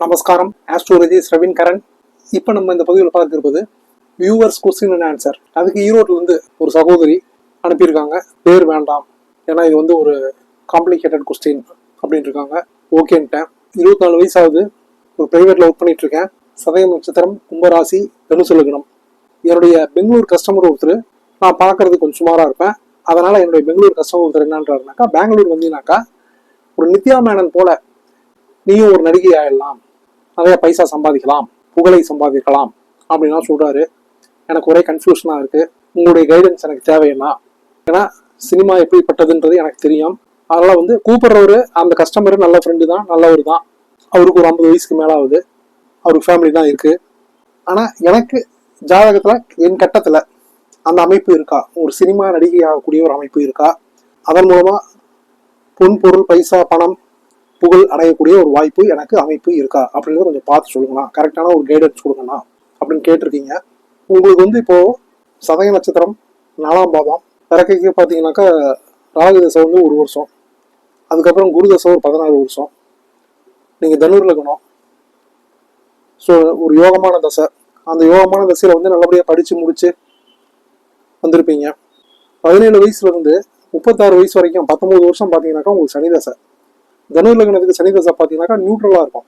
நமஸ்காரம். ஆஸ்ட்ரோலஜி ரவீன் கரண் இப்போ நம்ம இந்த பதிவில் பார்த்திருப்பது வியூவர்ஸ் கொஸ்டின் அண்ட் ஆன்சர் அதுக்கு ஈரோட்ல ஒரு சகோதரி அனுப்பியிருக்காங்க. பேர் வேண்டாம். ஏன்னா இது வந்து ஒரு காம்ப்ளிகேட்டட் கொஸ்டின் அப்படின்னு இருக்காங்க ஓகேன்ட்டேன். இருபத்தி நாலு வயசாவது ஒரு ப்ரைவேட்டில் ஒர்க் பண்ணிட்டு இருக்கேன் சதயம் நட்சத்திரம் கும்பராசி தனுசு லக்னம் என்னுடைய பெங்களூர் கஸ்டமர் ஒருத்தர் நான் பார்க்கறதுக்கு கொஞ்சம் சுமாராக இருப்பேன். அதனால் என்னுடைய பெங்களூர் கஸ்டமர் ஒருத்தர் என்னன்றாருனாக்கா பெங்களூர் வந்தீங்கன்னாக்கா ஒரு நித்யா மேனன் போல நீயும் ஒரு நடிகை ஆயிடலாம். நிறைய பைசா சம்பாதிக்கலாம் புகழை சம்பாதிக்கலாம் அப்படின்லாம் சொல்றாரு. எனக்கு ஒரே கன்ஃபியூஷனாக இருக்கு. உங்களுடைய கைடன்ஸ் எனக்கு தேவைன்னா ஏன்னா சினிமா எப்படிப்பட்டதுன்றது எனக்கு தெரியும். அதனால வந்து கூப்பிடுறவரு அந்த கஸ்டமர் நல்ல ஃப்ரெண்டு தான் நல்லவர் தான். அவருக்கு ஒரு ஐம்பது வயசுக்கு மேலே ஆகுது அவருக்கு ஃபேமிலி தான் இருக்கு. ஆனால் எனக்கு ஜாதகத்தில் என் கட்டத்தில் அந்த அமைப்பு இருக்கா? ஒரு சினிமா நடிகை ஆகக்கூடிய ஒரு அமைப்பு இருக்கா? அதன் மூலமா பொன் பொருள் பைசா பணம் புகழ் அடையக்கூடிய ஒரு வாய்ப்பு எனக்கு அமைப்பு இருக்கா அப்படின்றத கொஞ்சம் பார்த்து சொல்லுங்கண்ணா. கரெக்டான ஒரு கைடன்ஸ் கொடுங்கண்ணா அப்படின்னு கேட்டிருக்கீங்க. உங்களுக்கு வந்து இப்போ சதய நட்சத்திரம் நாலாம் பாதம் பிறக்கைக்கு பார்த்தீங்கன்னாக்கா ராகு தசை வந்து ஒரு வருஷம். அதுக்கப்புறம் குரு தசை ஒரு பதினாறு வருஷம். நீங்கள் தனூரில் இருக்கணும். ஸோ ஒரு யோகமான தசை. அந்த யோகமான தசையில் வந்து நல்லபடியாக படித்து முடித்து வந்திருப்பீங்க. பதினேழு வயசுலேருந்து முப்பத்தாறு வயசு வரைக்கும் பத்தொன்பது வருஷம் பார்த்தீங்கன்னாக்கா உங்களுக்கு சனி தசை. தனுர் லக்னத்துக்கு சனி தசை பார்த்தீங்கன்னாக்கா நியூட்ரலாக இருக்கும்.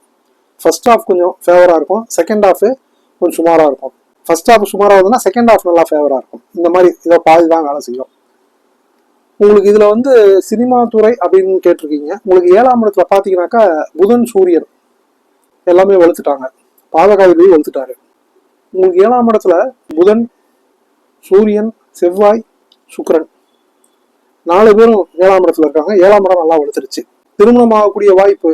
ஃபர்ஸ்ட் ஹாஃப் கொஞ்சம் ஃபேவராக இருக்கும். செகண்ட் ஹாஃப் கொஞ்சம் சுமாராக இருக்கும். ஃபர்ஸ்ட் ஹாஃப் சுமாராக இருந்ததுன்னா செகண்ட் ஹாஃப் நல்லா ஃபேவராக இருக்கும். இந்த மாதிரி இதோ பாதி தான் வேலை செய்யும். உங்களுக்கு இதில் வந்து சினிமா துறை அப்படின்னு கேட்டிருக்கீங்க. உங்களுக்கு ஏழாம் இடத்துல பார்த்தீங்கன்னாக்கா புதன் சூரியன் எல்லாமே வலுத்துட்டாங்க. பாதகாதிபதி வலுத்துட்டாரு. உங்களுக்கு ஏழாம் இடத்துல புதன் சூரியன் செவ்வாய் சுக்கரன். நாலு பேரும் ஏழாம் இடத்துல இருக்காங்க. ஏழாம் இடம் நல்லா வலுத்துருச்சு. திருமணம் ஆகக்கூடிய வாய்ப்பு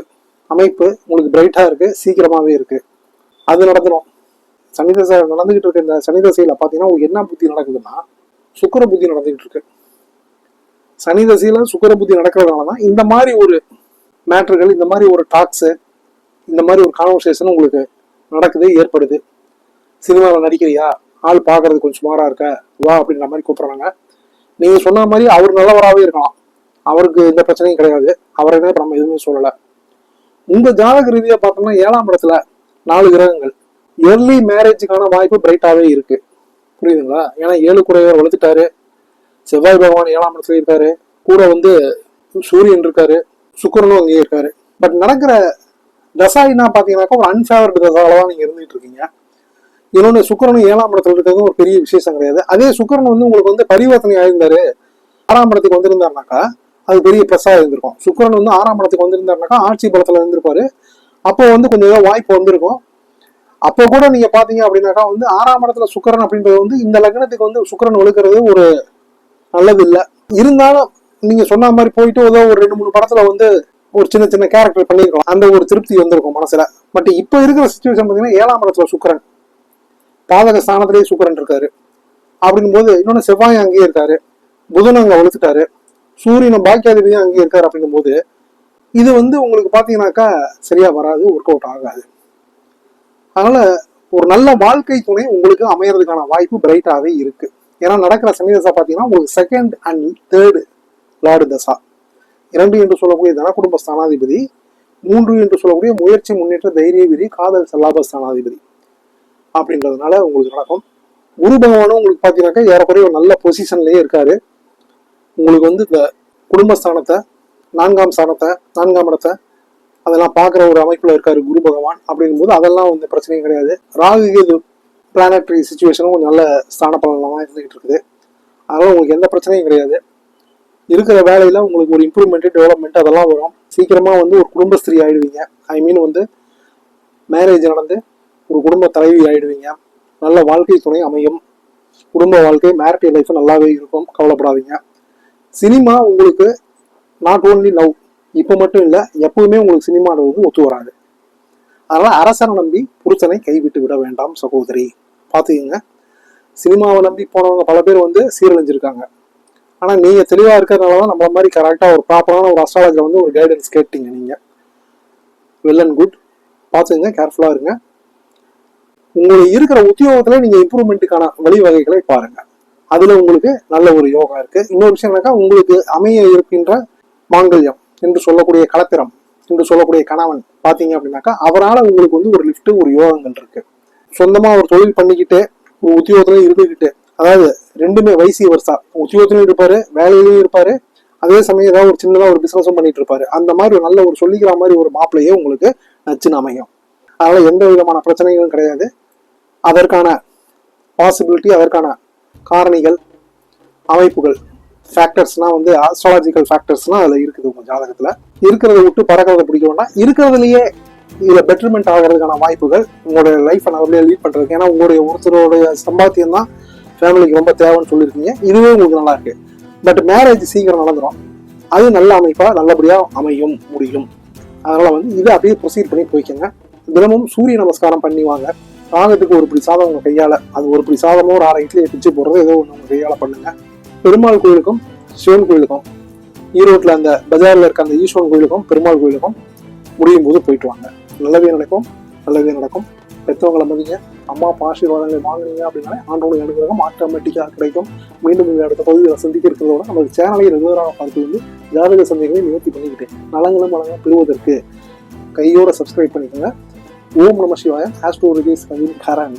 அமைப்பு உங்களுக்கு பிரைட்டா இருக்கு சீக்கிரமாவே இருக்கு. அது நடந்துடும் சனி தசை நடந்துகிட்டு இருக்க இந்த சனி தசையில பாத்தீங்கன்னா உங்களுக்கு என்ன புத்தி நடக்குதுன்னா சுக்கிர புத்தி நடந்துகிட்டு இருக்கு. சனி தசையில சுக்கிர புத்தி நடக்கிறதுனால தான் இந்த மாதிரி ஒரு மேட்டர்கள் இந்த மாதிரி ஒரு டாக்ஸ் இந்த மாதிரி ஒரு கான்வர்சேஷன் உங்களுக்கு நடக்குது ஏற்படுது. சினிமாவில் நடிக்கிறியா? ஆள் பார்க்கறது கொஞ்சம் சுமாரா இருக்க? வா அப்படின்ற மாதிரி கூப்பிடுறாங்க. நீங்க சொன்ன மாதிரி அவர் நல்லவராகவே இருக்கலாம். அவருக்கு எந்த பிரச்சனையும் கிடையாது. அவரை நம்ம எதுவுமே சொல்லல. உங்க ஜாதக ரீதியா பார்த்தோம்னா ஏழாம் இடத்துல நாலு கிரகங்கள். ஏர்லி மேரேஜுக்கான வாய்ப்பு பிரைட்டாவே இருக்கு. புரியுதுங்களா? ஏன்னா ஏழு குறைவர் வளர்த்துட்டாரு. செவ்வாய் பகவான் ஏழாம் இடத்துல இருக்காரு. கூட வந்து சூரியன் இருக்காரு. சுக்கிரனும் அங்கேயே இருக்காரு. பட் நடக்கிற தசாயினா பார்த்தீங்கன்னாக்கா ஒரு அன்ஃபேவர்டு தசாவில தான் இருந்துகிட்டு இருக்கீங்க. இன்னொன்று சுக்கிரனும் ஏழாம் இடத்துல இருக்கிறது ஒரு பெரிய விசேஷம் கிடையாது. அதே சுக்கரன் வந்து உங்களுக்கு வந்து பரிவர்த்தனை ஆயிருந்தாரு. ஆறாம் இடத்துக்கு வந்திருந்தாருனாக்கா அது பெரிய ப்ளஸ்ஸா இருந்திருக்கும். சுக்கரன் வந்து ஆறாம் இடத்துக்கு வந்திருந்தாருனாக்கா ஆட்சி பலத்தில் இருந்திருப்பாரு. அப்போ வந்து கொஞ்சம் ஏதோ வாய்ப்பு வந்திருக்கும். அப்போ கூட நீங்கள் பார்த்தீங்க அப்படின்னாக்கா வந்து ஆறாம் இடத்துல சுக்கரன் அப்படின்றது வந்து இந்த லக்னத்துக்கு வந்து சுக்கிரன் ஒழுக்கிறது ஒரு நல்லது இல்லை இருந்தாலும் நீங்கள் சொன்ன மாதிரி போயிட்டு ஏதோ ஒரு ரெண்டு மூணு படத்தில் வந்து ஒரு சின்ன சின்ன கேரக்டர் பண்ணிருக்கலாம் அந்த ஒரு திருப்தி வந்திருக்கும் மனசில். பட் இப்போ இருக்கிற சுச்சுவேஷன் பார்த்தீங்கன்னா ஏழாம் இடத்துல சுக்கரன். பாதக ஸ்தானத்திலேயே சுக்கரன் இருக்காரு. அப்படிங்கும்போது இன்னொன்று செவ்வாய் அங்கேயே இருக்காரு. புதன் அங்கே வளர்த்துட்டாரு சூரியனும் பாக்கியாதிபதியும் அங்கே இருக்கார் அப்படிங்கும்போது இது வந்து உங்களுக்கு பார்த்தீங்கன்னாக்கா சரியா வராது ஒர்க் அவுட் ஆகாது. அதனால ஒரு நல்ல வாழ்க்கை துணை உங்களுக்கு அமையறதுக்கான வாய்ப்பு பிரைட்டாகவே இருக்கு. ஏன்னா நடக்கிற சனி தசா உங்களுக்கு செகண்ட் அண்ட் தேர்டு லார்டு தசா. இரண்டு என்று சொல்லக்கூடிய தன குடும்ப ஸ்தானாதிபதி மூன்று என்று சொல்லக்கூடிய முயற்சி முன்னேற்ற தைரிய விதி காதல் செல்லாப ஸ்தானாதிபதி. அப்படின்றதுனால உங்களுக்கு நடக்கும். குரு பகவானும் உங்களுக்கு பார்த்தீங்கன்னாக்கா ஏறக்குறைய ஒரு நல்ல பொசிஷன்லயே இருக்காரு. உங்களுக்கு வந்து இந்த குடும்பஸ்தானத்தை நான்காம் ஸ்தானத்தை நான்காம் இடத்தை அதெல்லாம் பார்க்குற ஒரு அமைப்பில் இருக்காரு குரு பகவான் அப்படிங்கும்போது அதெல்லாம் வந்து பிரச்சனையும் கிடையாது. ராகு கேது பிளானட்ரி சுச்சுவேஷனும் கொஞ்சம் நல்ல ஸ்தான பலனமாக இருந்துகிட்டு இருக்குது. அதனால் உங்களுக்கு எந்த பிரச்சனையும் கிடையாது. இருக்கிற வேலையில் உங்களுக்கு ஒரு இம்ப்ரூவ்மெண்ட்டு டெவலப்மெண்ட் அதெல்லாம் வரும். சீக்கிரமாக வந்து ஒரு குடும்பஸ்திரி ஆகிடுவீங்க ஐ மீன் வந்து மேரேஜ் நடந்து ஒரு குடும்ப தலைவி ஆகிடுவீங்க நல்ல வாழ்க்கை துணை அமையும். குடும்ப வாழ்க்கை மேரிட்டல் லைஃப் நல்லாவே இருக்கும். கவலைப்படாதீங்க. சினிமா உங்களுக்கு நாட் ஓன்லி லவ் இப்போ மட்டும் இல்லை எப்பவுமே உங்களுக்கு சினிமாவில் வந்து ஒத்து வராது. அதனால் அரசனை நம்பி புருஷனை கைவிட்டு விட வேண்டாம் சகோதரி. பார்த்துக்கங்க. சினிமாவை நம்பி போனவங்க பல பேர் வந்து சீரழிஞ்சிருக்காங்க. ஆனால் நீங்கள் தெளிவாக இருக்கிறதுனால தான் நம்மள மாதிரி கரெக்டாக ஒரு ப்ராப்பரான ஒரு அஸ்ட்ராலஜர் வந்து ஒரு கைடன்ஸ் கேட்டீங்க நீங்கள் வெல் அண்ட் குட் பார்த்துங்க கேர்ஃபுல்லாக இருங்க. உங்களுக்கு இருக்கிற உத்தியோகத்தில் நீங்கள் இம்ப்ரூவ்மெண்ட்டுக்கான வழிவகைகளை பாருங்கள் அதுல உங்களுக்கு நல்ல ஒரு யோகா இருக்கு. இன்னொரு விஷயம் என்னக்கா உங்களுக்கு அமைய இருக்கின்ற மாங்கல்யம் என்று சொல்லக்கூடிய கலத்திரம் என்று சொல்லக்கூடிய கணவன் பாத்தீங்க அப்படின்னாக்கா அவரால் உங்களுக்கு வந்து ஒரு லிஃப்ட் ஒரு யோகங்கள் இருக்கு. சொந்தமா ஒரு தொழில் பண்ணிக்கிட்டு ஒரு உத்தியோகத்திலையும் இருந்துக்கிட்டு அதாவது ரெண்டுமே வயசு வருஷா உத்தியோகத்திலையும் இருப்பாரு வேலையிலையும் இருப்பாரு அதே சமயம் ஏதாவது ஒரு சின்னதா ஒரு பிசினஸும் பண்ணிட்டு இருப்பாரு. அந்த மாதிரி ஒரு நல்ல ஒரு சொல்லிக்கிற மாதிரி ஒரு மாப்பிள்ளையே உங்களுக்கு நச்சுன்னு அமையும். அதனால எந்த விதமான பிரச்சனைகளும் கிடையாது. அதற்கான பாசிபிலிட்டி அதற்கான காரணிகள் அமைப்புகள் ஃபேக்டர்ஸ்னால் வந்து ஆஸ்ட்ராலஜிக்கல் ஃபேக்டர்ஸ்னால் அதில் இருக்குது உங்கள் ஜாதகத்தில். இருக்கிறத விட்டு பறக்கிறத பிடிக்கணும்னா இருக்கிறதுலையே இதில் பெட்டர்மெண்ட் ஆகிறதுக்கான வாய்ப்புகள் உங்களுடைய லைஃப்பை நல்லபடியாக லீட் பண்ணுறதுக்கு ஏன்னா உங்களுடைய ஒருத்தருடைய சம்பாத்தியம் தான் ஃபேமிலிக்கு ரொம்ப தேவைன்னு சொல்லியிருக்கீங்க. இதுவே உங்களுக்கு நல்லாயிருக்கு பட் மேரேஜ் சீக்கிரம் நடந்துரும். அது நல்ல அமைப்பாக நல்லபடியாக அமையும் முடியும். அதனால் வந்து இதை அப்படியே ப்ரொசீட் பண்ணி போய்க்கோங்க. தினமும் சூரிய நமஸ்காரம் பண்ணி வாங்க. ராகத்துக்கு ஒரு பிடி சாதம் உங்க கையால அது ஒரு பிடி சாதமோ ஒரு அரை இட்லியை பிச்சு போடுறது ஏதோ ஒன்று உங்க கையால பண்ணுங்க. பெருமாள் கோயிலுக்கும் சிவன் கோயிலுக்கும் ஈரோட்ல அந்த பஜார்ல இருக்க அந்த ஈஸ்வரன் கோயிலுக்கும் பெருமாள் கோயிலுக்கும் முடியும் போது போயிட்டு வாங்க. நல்லதே நடக்கும் நல்லதே நடக்கும். பெற்றவங்களை மதிங்க. அம்மா அப்பா ஆசீர்வாதங்களை வாங்குனீங்க அப்படின்னாலே ஆண்டோட அனுகிரகம் ஆட்டோமேட்டிக்காக கிடைக்கும். மீண்டும் உங்கள் அடுத்த பகுதியில் சந்திக்க இருக்கிறதோட நமக்கு சேனலை ரெகுலராக பார்த்து வந்து ஜாதக சந்தைகளை நிவர்த்தி பண்ணிக்கிட்டு நலங்களும் வளங்களும் பெறுவதற்கு கையோட சப்ஸ்கிரைப் பண்ணிக்கோங்க. ஓம் நம சிவாய் ஆஸ்ட்ரோ ரிஜேஸ் கவின் கரன்